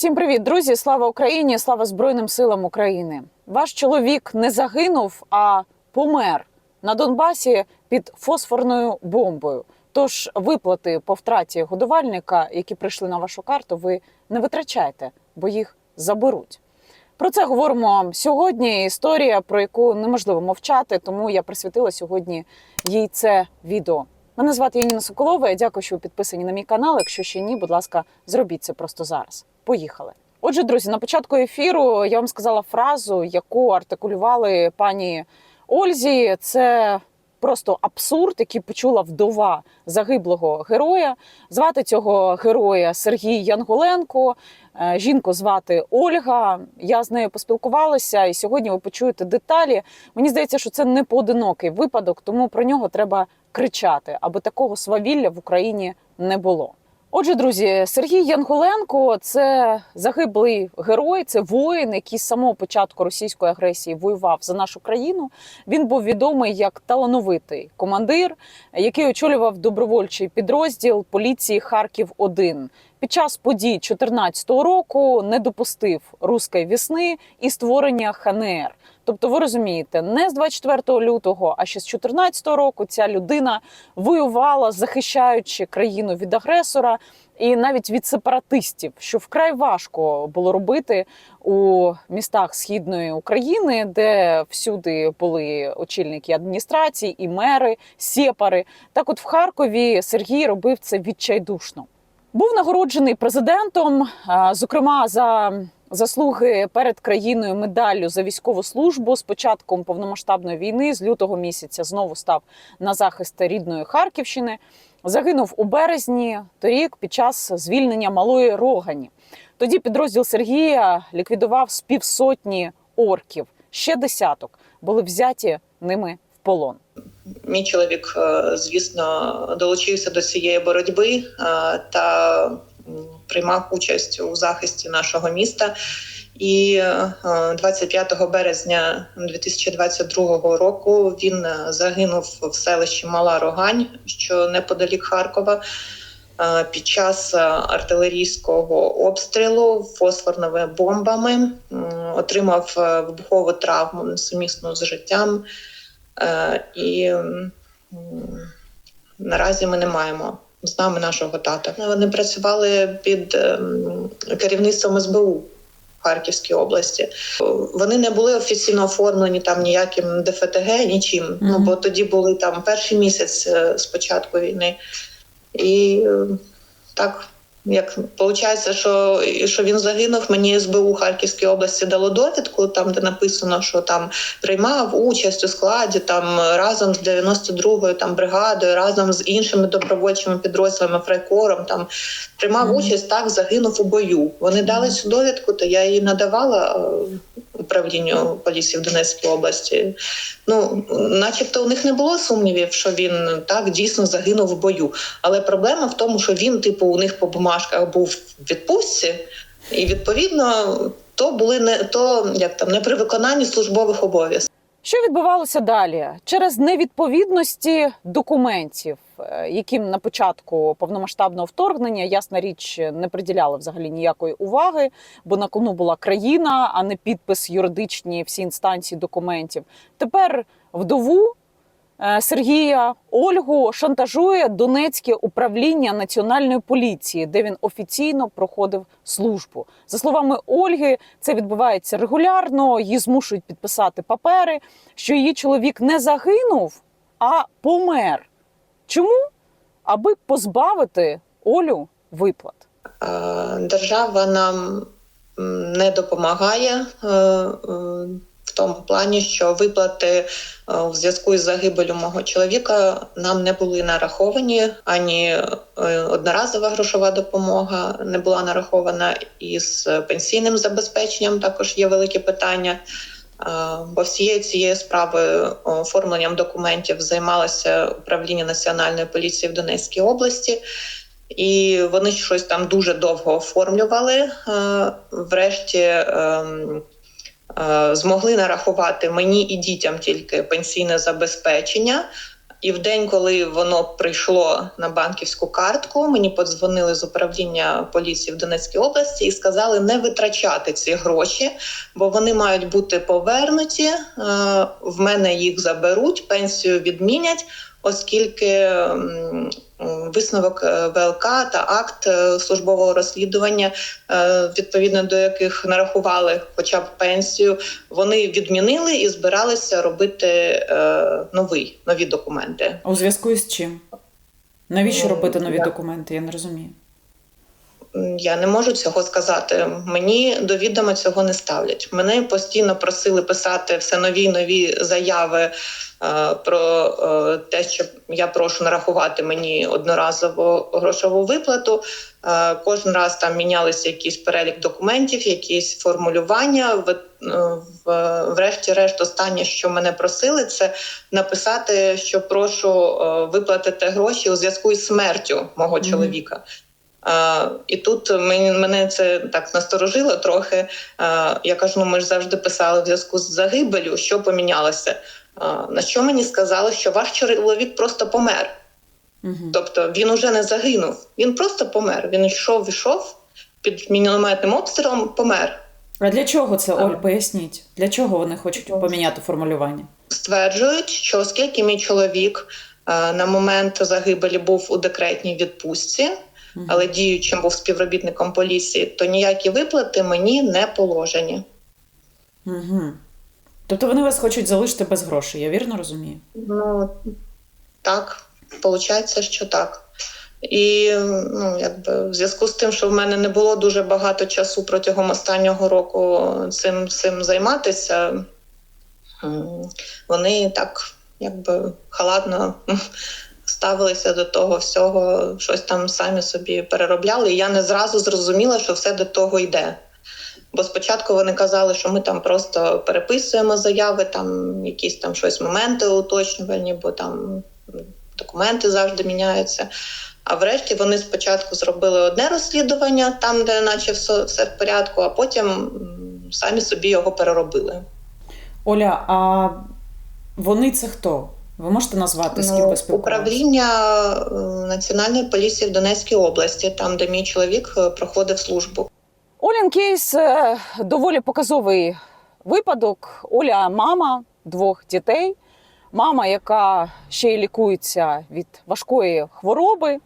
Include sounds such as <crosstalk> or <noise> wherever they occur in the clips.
Всім привіт, друзі! Слава Україні! Слава Збройним силам України! Ваш чоловік не загинув, а помер на Донбасі під фосфорною бомбою. Тож виплати по втраті годувальника, які прийшли на вашу карту, ви не витрачайте, бо їх заберуть. Про це говоримо сьогодні. Історія, про яку неможливо мовчати, тому я присвятила сьогодні їй це відео. Мене звати Яніна Соколова. Я дякую, що ви підписані на мій канал. Якщо ще ні, будь ласка, зробіть це просто зараз. Поїхали. Отже, друзі, на початку ефіру я вам сказала фразу, яку артикулювали пані Ользі. Це просто абсурд, який почула вдова загиблого героя. Звати цього героя Сергій Янголенко. е, Жінку звати Ольга. Я з нею поспілкувалася, і сьогодні ви почуєте деталі. Мені здається, що це не поодинокий випадок, тому про нього треба кричати, аби такого свавілля в Україні не було. Отже, друзі, Сергій Янголенко це загиблий герой, це воїн, який з самого початку російської агресії воював за нашу країну. Він був відомий як талановитий командир, який очолював добровольчий підрозділ поліції Харків 1 Під час подій 2014 року не допустив руської вісни і створення ХНР. Тобто, ви розумієте, не з 24 лютого, а ще з 2014 року ця людина воювала, захищаючи країну від агресора і навіть від сепаратистів, що вкрай важко було робити у містах східної України, де всюди були очільники адміністрації і мери, сепари. Так, от в Харкові Сергій робив це відчайдушно. Був нагороджений президентом, зокрема за заслуги перед країною медаллю за військову службу з початком повномасштабної війни з лютого місяця знову став на захист рідної Харківщини. Загинув у березні торік під час звільнення малої Рогані. Тоді підрозділ Сергія ліквідував з півсотні орків. Ще десяток були взяті ними в полон. Мій чоловік, е, звісно, долучився до цієї боротьби е, та приймав участь у захисті нашого міста. І е, 25 березня 2022 року він е, загинув в селищі Мала Рогань, що неподалік Харкова. е, Під час е, артилерійського обстрілу фосфорними бомбами отримав е, вибухову травму несумісну з життям. Е, І наразі ми не маємо з нами нашого тата. Вони працювали під ем, керівництвом СБУ Харківській області. Вони не були офіційно оформлені там ніяким ДФТГ, нічим. Ну бо тоді були там перший місяць спочатку з початку війни. І е, так. Як виходить, що, що він загинув, мені СБУ Харківській області дало довідку, там де написано, що там приймав участь у складі там разом з 92-ю там бригадою, разом з іншими добровольчими підрозділами фрайкором. Там приймав Мгм. участь, так загинув у бою. Вони дали цю довідку, то я її надавала е, управлінню поліції в Донецькій області. Ну, начебто, у них не було сумнівів, що він так дійсно загинув в бою. Але проблема в тому, що він, типу, у них по бумажках був в відпустці, і відповідно то були не то як там не при виконанні службових обов'язків. Що відбувалося далі? Через невідповідності документів, е, яким на початку повномасштабного вторгнення, ясна річ, не приділяли взагалі ніякої уваги, бо на кону була країна, а не підпис юридичні всі інстанції документів. Тепер вдову Сергія Ольгу шантажує Донецьке управління національної поліції, де він офіційно проходив службу. За словами Ольги, це відбувається регулярно. Її змушують підписати папери, що її чоловік не загинув, а помер. Чому? Аби позбавити Олю виплат. Е, Держава нам не допомагає е, е, тому плані, що виплати е, в зв'язку із загибелю мого чоловіка нам не були нараховані ані е, одноразова грошова допомога не була нарахована, і з пенсійним забезпеченням також є великі питання. Е, Бо всією цією справою оформленням документів займалося управління національної поліції в Донецькій області. І вони щось там дуже довго оформлювали. Врешті ем, змогли нарахувати мені і дітям тільки пенсійне забезпечення. І в день, коли воно прийшло на банківську картку, мені подзвонили з управління поліції в Донецькій області і сказали не витрачати ці гроші, бо вони мають бути повернуті. Е, В мене їх заберуть, пенсію відмінять, оскільки висновок е, ВЛК та акт е, службового розслідування, е, відповідно до яких нарахували хоча б пенсію, вони відмінили і збиралися робити новий нові документи. У зв'язку з чим? Навіщо Ну, робити нові документи? Я не розумію. Я не можу цього сказати. Мені до відома цього не ставлять. Мене постійно просили писати все нові нові заяви е, про е, те, що я прошу нарахувати мені одноразову грошову виплату. Е, кожен раз там мінялися якийсь перелік документів, якісь формулювання. В, е, в, врешті-решт, останнє, що мене просили, це написати, що прошу е, виплатити гроші у зв'язку із смертю мого Мгм. чоловіка. І тут мені, мене це так насторожило трохи. Я кажу, ну ми ж завжди писали в зв'язку з загибелю, що помінялося. На що мені сказали, що ваш чоловік просто помер. Угу. Тобто він уже не загинув, він просто помер. Він йшов, йшов під мінометним обстрілом, помер. А для чого це, Оль? Поясніть, для чого вони хочуть поміняти формулювання? Стверджують, що оскільки мій чоловік на момент загибелі був у декретній відпустці. Але діючим був співробітником поліції, то ніякі виплати мені не положені. Угу. Тобто вони вас хочуть залишити без грошей, я вірно розумію? Ну так, виходить, що так. І ну, якби в зв'язку з тим, що в мене не було дуже багато часу протягом останнього року цим, цим займатися, вони так якби халатно ставилися до того всього, щось там самі собі переробляли. І я не зразу зрозуміла, що все до того йде. Бо спочатку вони казали, що ми там просто переписуємо заяви, там якісь там щось моменти уточнювальні, бо там документи завжди міняються. А врешті вони спочатку зробили одне розслідування, там, де наче все, все в порядку, а потім самі собі його переробили. Оля, а вони це хто? Ви можете назвати, з ким Ну, ви спілкувалися? управління е, Національної поліції в Донецькій області, там, де мій чоловік е, проходив службу. Олін кейс е, доволі показовий випадок. Оля мама двох дітей, мама, яка ще й лікується від важкої хвороби.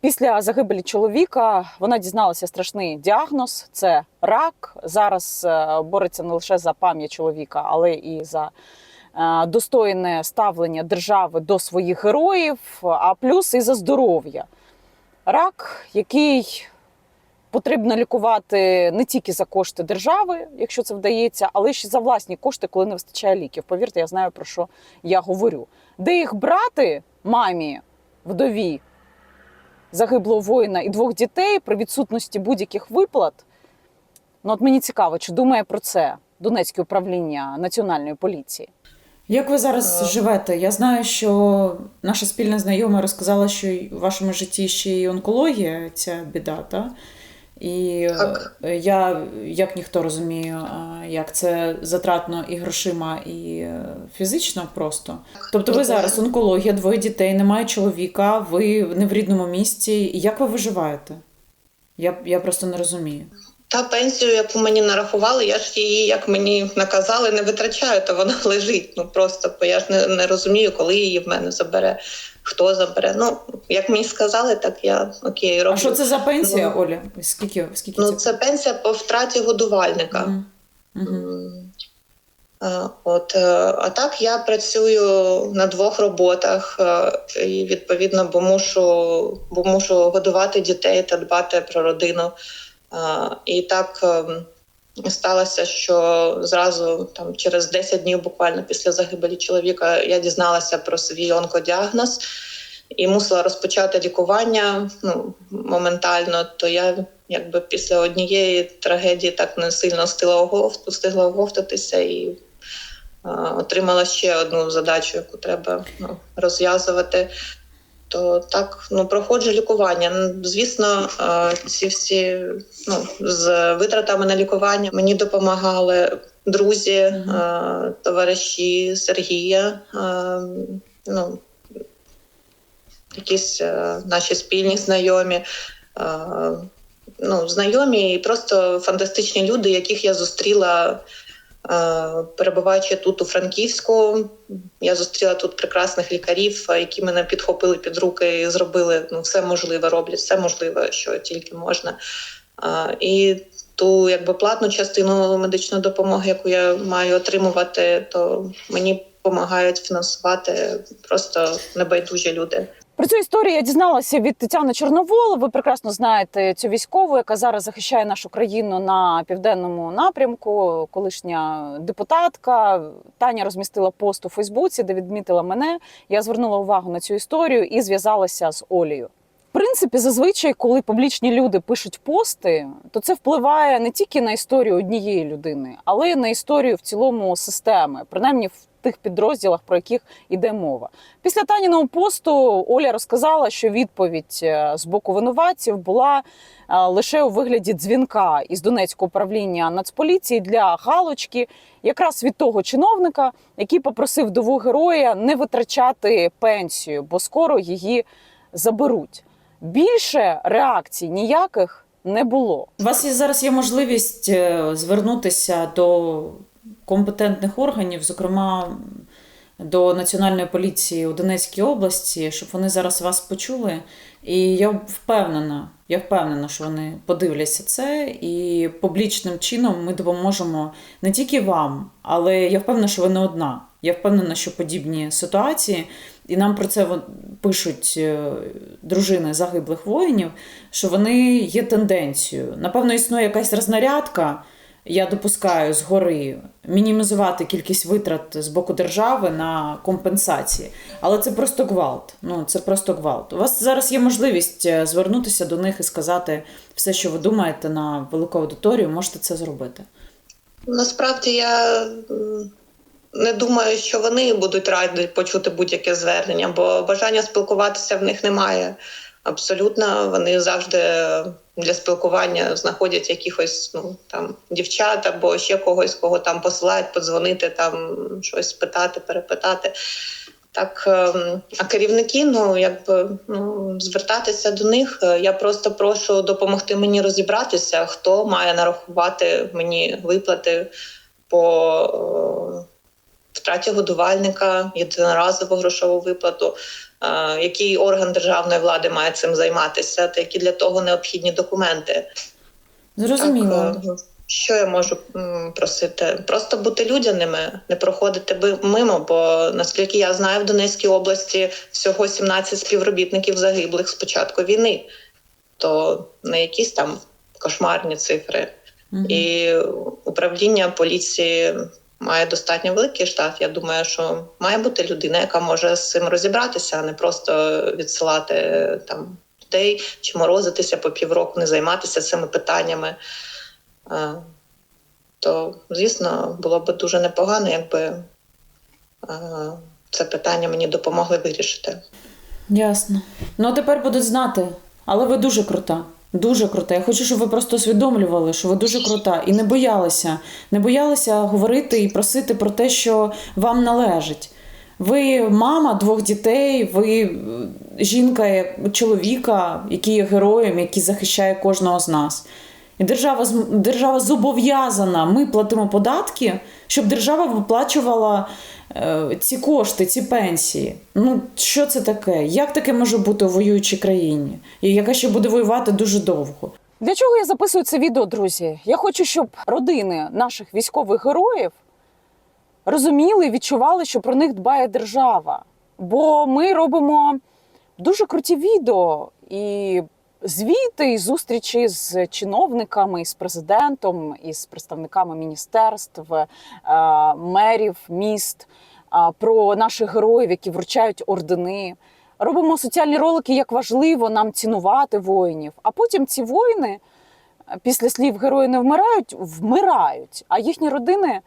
Після загибелі чоловіка вона дізналася страшний діагноз: це рак. Зараз бореться не лише за пам'ять чоловіка, але і за достойне ставлення держави до своїх героїв, а плюс і за здоров'я. Рак, який потрібно лікувати не тільки за кошти держави, якщо це вдається, але ще за власні кошти, коли не вистачає ліків. Повірте, я знаю про що я говорю. Де їх брати мамі, вдові загиблого воїна і двох дітей при відсутності будь-яких виплат? Ну, от мені цікаво, чи думає про це Донецьке управління національної поліції? Як ви зараз Е. живете? Я знаю, що наша спільна знайома розказала, що у вашому житті ще й онкологія, ця біда, та? І Так. е, я, як ніхто розумію, як це затратно і грошима, і е, фізично просто. Тобто ви зараз онкологія, двоє дітей, немає чоловіка, ви не в рідному місті. Як ви виживаєте? Я, я просто не розумію. Та пенсію, яку мені нарахували, я ж її, як мені наказали, не витрачаю, то вона <laughs> лежить. Ну просто бо я ж не, не розумію, коли її в мене забере, хто забере. Ну як мені сказали, так я окей роблю. А що це за пенсія, Оля? Скільки, скільки Ну це пенсія по втраті годувальника. Мгм. А, От, е, а так я працюю на двох роботах, е, і відповідно, бо мушу, бо мушу годувати дітей та дбати про родину. І так ем, сталося, що зразу там через 10 днів, буквально після загибелі чоловіка, я дізналася про свій онкодіагноз і мусила розпочати лікування ну, моментально. То я якби після однієї трагедії так не сильно встигла оговтатися і отримала ще одну задачу, яку треба ну, розв'язувати. То так ну проходжу лікування. Ну, Звісно, е, ці всі ну з витратами на лікування мені допомагали друзі, е, товариші Сергія. е, Ну якісь наші спільні знайомі. Ну, знайомі і просто фантастичні люди, яких я зустріла, перебуваючи тут у Франківську. Я зустріла тут прекрасних лікарів, е, які мене підхопили під руки і зробили ну, все можливе, роблять все можливе, що тільки можна. Е, і ту якби платну частину медичної допомоги, яку я маю отримувати, то мені допомагають фінансувати просто небайдужі люди. Про цю історію я дізналася від Тетяни Чорновол. Ви прекрасно знаєте цю військову, яка зараз захищає нашу країну на південному напрямку. Колишня депутатка Таня розмістила пост у Фейсбуці, де відмітила мене. Я звернула увагу на цю історію і зв'язалася з Олею. В принципі, зазвичай, коли публічні люди пишуть пости, то це впливає не тільки на історію однієї людини, але й на історію в цілому системи, принаймні в тих підрозділах, про яких іде мова. Після Таніного посту Оля розказала, що відповідь е, з боку винуватців була е, лише у вигляді дзвінка із Донецького управління Нацполіції для галочки, якраз від того чиновника, який попросив дову героя не витрачати пенсію, бо скоро її заберуть. Більше реакцій ніяких не було. У вас є зараз є можливість е, звернутися до компетентних органів, зокрема до Національної поліції у Донецькій області, щоб вони зараз вас почули. І я впевнена, я впевнена, що вони подивляться це, і публічним чином ми допоможемо не тільки вам, але я впевнена, що ви не одна. Я впевнена, що подібні ситуації, і нам про це пишуть е, дружини загиблих воїнів, що вони є тенденцією. Напевно, існує якась рознарядка, я допускаю згори мінімізувати кількість витрат з боку держави на компенсації. Але це просто гвалт. Ну, це просто гвалт. У вас зараз є можливість е, звернутися до них і сказати все, що ви думаєте на велику аудиторію, можете це зробити. Насправді я не думаю, що вони будуть раді почути будь-яке звернення, бо бажання спілкуватися в них немає. Абсолютно, вони завжди для спілкування знаходять якихось ну там дівчат або ще когось, кого там посилають, подзвонити, там щось спитати, перепитати. Так, ем, а керівники, ну якби ну звертатися до них. е, Я просто прошу допомогти мені розібратися, хто має нарахувати мені виплати по е, втраті годувальника, єдиноразову грошову виплату. е, Який орган державної влади має цим займатися, та які для того необхідні документи? Зрозуміло. Так, е, що я можу просити? Просто бути людяними, не проходити мимо. Бо наскільки я знаю, в Донецькій області всього 17 співробітників загиблих з початку війни, то не якісь там кошмарні цифри. Мгм. І управління поліції має достатньо великий штат. Я думаю, що має бути людина, яка може з цим розібратися, а не просто відсилати там людей чи морозитися по півроку, не займатися цими питаннями. То, звісно, було б дуже непогано, якби це питання мені допомогли вирішити. Ясно. Ну тепер будуть знати. Але ви дуже крута. Дуже крута. Я хочу, щоб ви просто усвідомлювали, що ви дуже крута, і не боялися, не боялися говорити і просити про те, що вам належить. Ви мама двох дітей, ви е, жінка чоловіка, який є героєм, який захищає кожного з нас. І держава, держава зобов'язана, ми платимо податки, щоб держава виплачувала е, ці кошти, ці пенсії. Ну, що це таке? Як таке може бути у воюючій країні, яка ще буде воювати дуже довго? Для чого я записую це відео, друзі? Я хочу, щоб родини наших військових героїв розуміли і відчували, що про них дбає держава. Бо ми робимо дуже круті відео і звіти, і зустрічі з чиновниками, з президентом, і з представниками міністерств, е, мерів, міст е, про наших героїв, які вручають ордени. Робимо соціальні ролики, як важливо нам цінувати воїнів. А потім ці воїни е, після слів герої не вмирають, вмирають, а їхні родини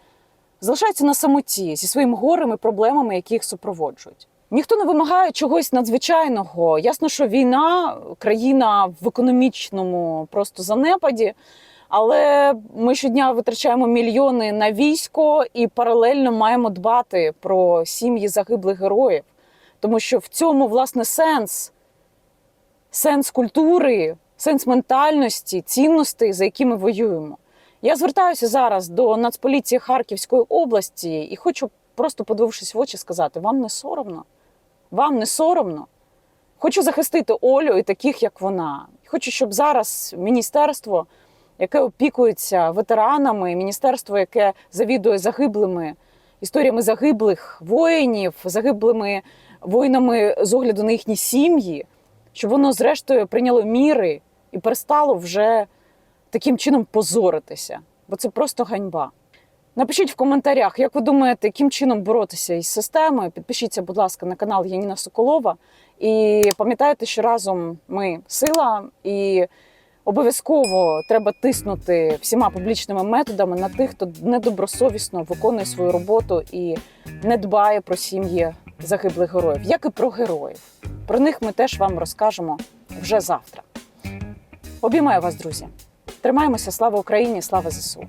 залишаються на самоті зі своїм горем і проблемами, які їх супроводжують. Ніхто не вимагає чогось надзвичайного. Ясно, що війна, країна в економічному просто занепаді. Але ми щодня витрачаємо мільйони на військо і паралельно маємо дбати про сім'ї загиблих героїв, тому що в цьому власне сенс сенс культури, сенс ментальності, цінностей, за які ми воюємо. Я звертаюся зараз до Нацполіції Харківської області і хочу, просто подивившись в очі, сказати: вам не соромно? Вам не соромно? Хочу захистити Олю і таких, як вона. Хочу, щоб зараз міністерство, яке опікується ветеранами, міністерство, яке завідує загиблими історіями загиблих воїнів, загиблими воїнами з огляду на їхні сім'ї, щоб воно зрештою прийняло міри і перестало вже таким чином позоритися, бо це просто ганьба. Напишіть в коментарях, як ви думаєте, яким чином боротися із системою. Підпишіться, будь ласка, на канал Яніна Соколова. І пам'ятайте, що разом ми сила, і обов'язково треба тиснути всіма публічними методами на тих, хто недобросовісно виконує свою роботу і не дбає про сім'ї загиблих героїв, як і про героїв. Про них ми теж вам розкажемо вже завтра. Обіймаю вас, друзі. Тримаємося, слава Україні, слава ЗСУ.